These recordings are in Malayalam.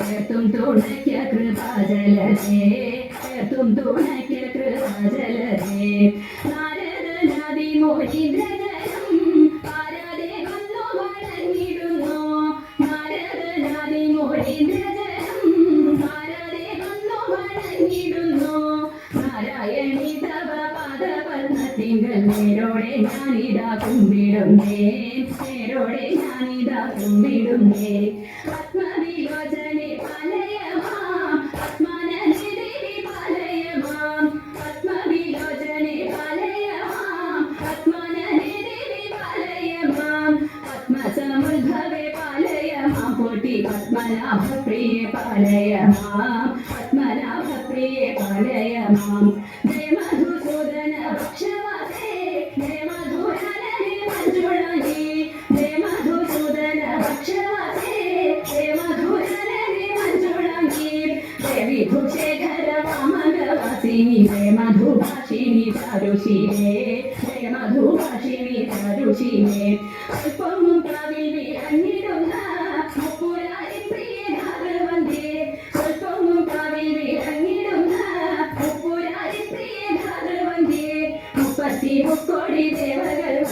ചേർത്തും തുണയ്ക്ക കൃപാജലതേ ചേർത്തും തുണയ്ക്ക കൃപാജലതേ ഞാനിതാ കുമ്പിടുന്നേ നേരോടെ ഞാനിതാ കുമ്പിടുന്നേ ആത്മവിലോചനെ പാലയമാം ആത്മാനനെ ദേവി പാലയമാം ആത്മവിലോചനെ പാലയമാം ആത്മാനനെ ദേവി പാലയമാം ആത്മസമുദ്ഭവേ പാലയമാം കോട്ടി പത്മനാഭപ്രിയെ പാലയമാം പത്മനാഭപ്രിയെ പാലയമാം. ജയ മധുഭാഷിണി ചാരുശീലേ അല്പം കാവിൽ വിളങ്ങിടുന്ന മുപ്പുരാരി പ്രിയ ഭാഗവന്തേ സ്വല്പം കാവിൽ വിളങ്ങിടുന്ന മുപ്പുരാരി പ്രിയ ഭാഗവന്തേ മുപ്പത്തി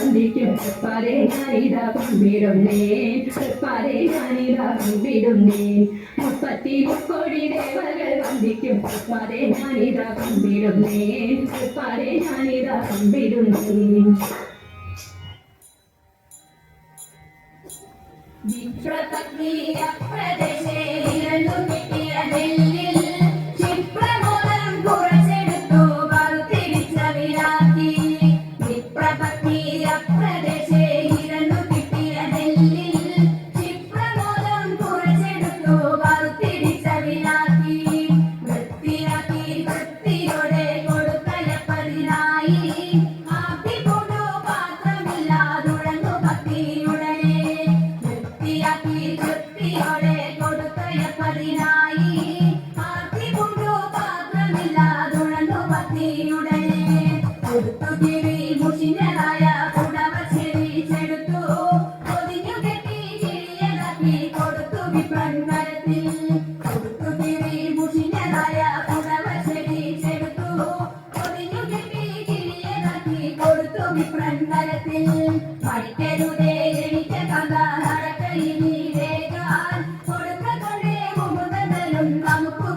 വന്ദിക്കും തൃപ്പാതെ ഞാനിതാ കൊണ്ടിടുന്നേ തൃപ്പാതെ ഞാനിതാ കൊണ്ടിടുന്നേ മുപ്പത്തി മുക്കോടി ദേവകൾ വന്ദിക്കും. തൃപ്പാതെ ഞാനിതാ കൊണ്ടിടുന്നേ തൃപ്പാതെ ഞാനിതാ കൊണ്ടിടുന്നേ വിപ്രപത്നീയ പ്രദേശേ ഇരണ്ടു കിട്ടിയ കൊടുത്തു വിപ്രൻമരത്തിൽ കൊടുത്തു കിഴി മുഷിഞ്ഞതായ കുടവ ചെറിച്ചെടുത്തു പൊതിഞ്ഞു കെട്ടി കിഴിയതാക്കി കൊടുത്തു വിപ്രൻമരത്തിൽ പഠിക്കരുതേ എണിച്ച കഥ നടക്കയിനി വേഗാൻ കൊടുക്ക കൊണ്ടേ മുകുതലും നമുക്ക്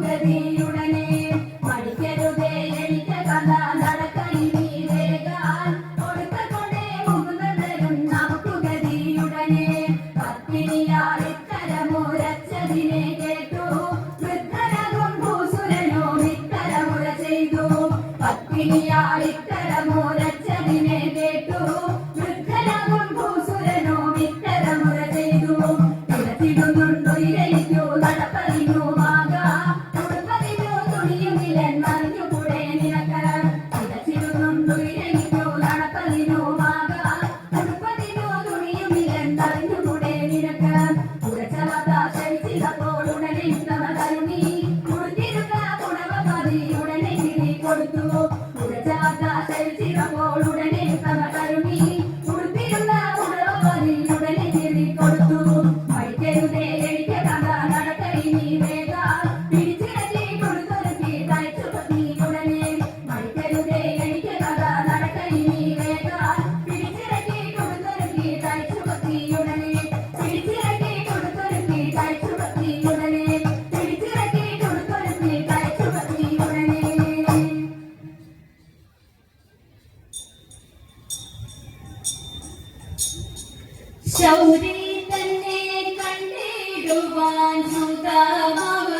പത്നിയാൽ ഉടച്ചവത ശയിച്ചിടപ്പോൾ ഉടനെ ഇത്തവ ശൗരി തന്നെ കണ്ടിടുവാൻ സുതാമവം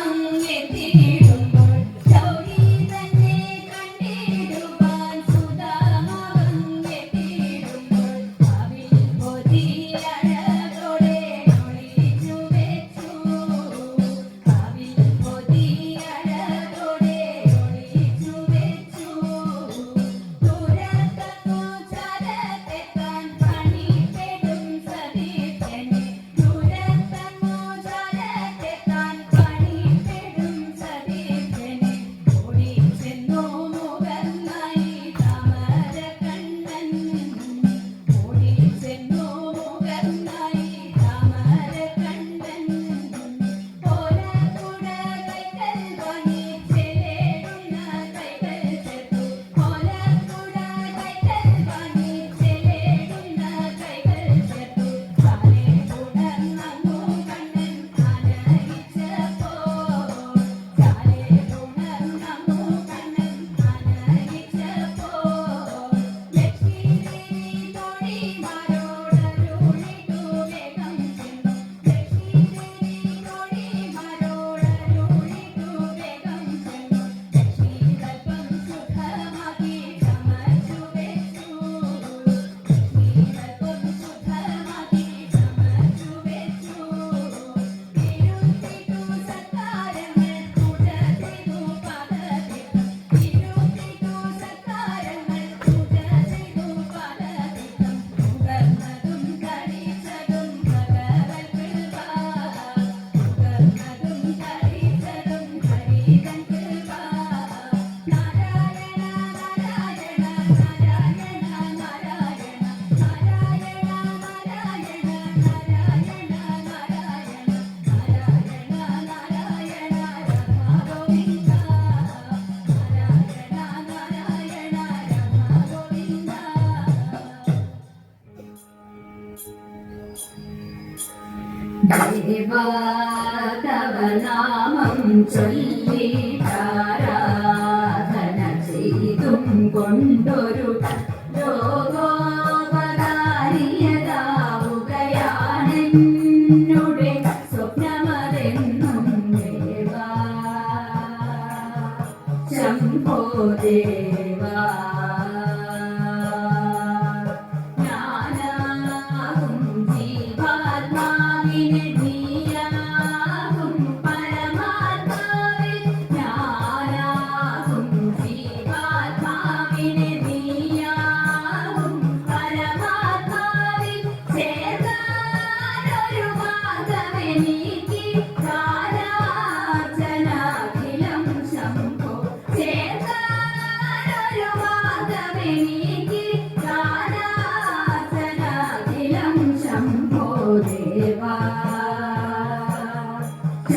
దేవా తవ నామం చొల్లి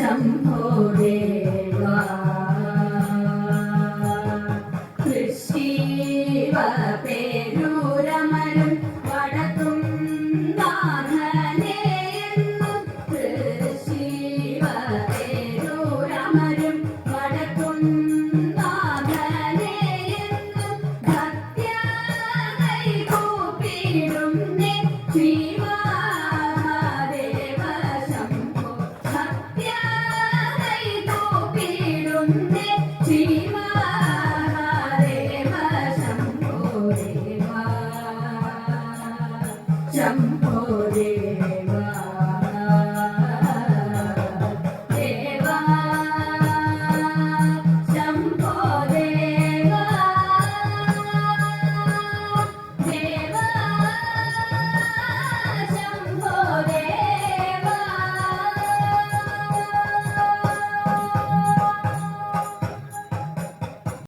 शम्भो देव കൈകൂപ്പിടുന്നേ ശ്രീമഹാദേവ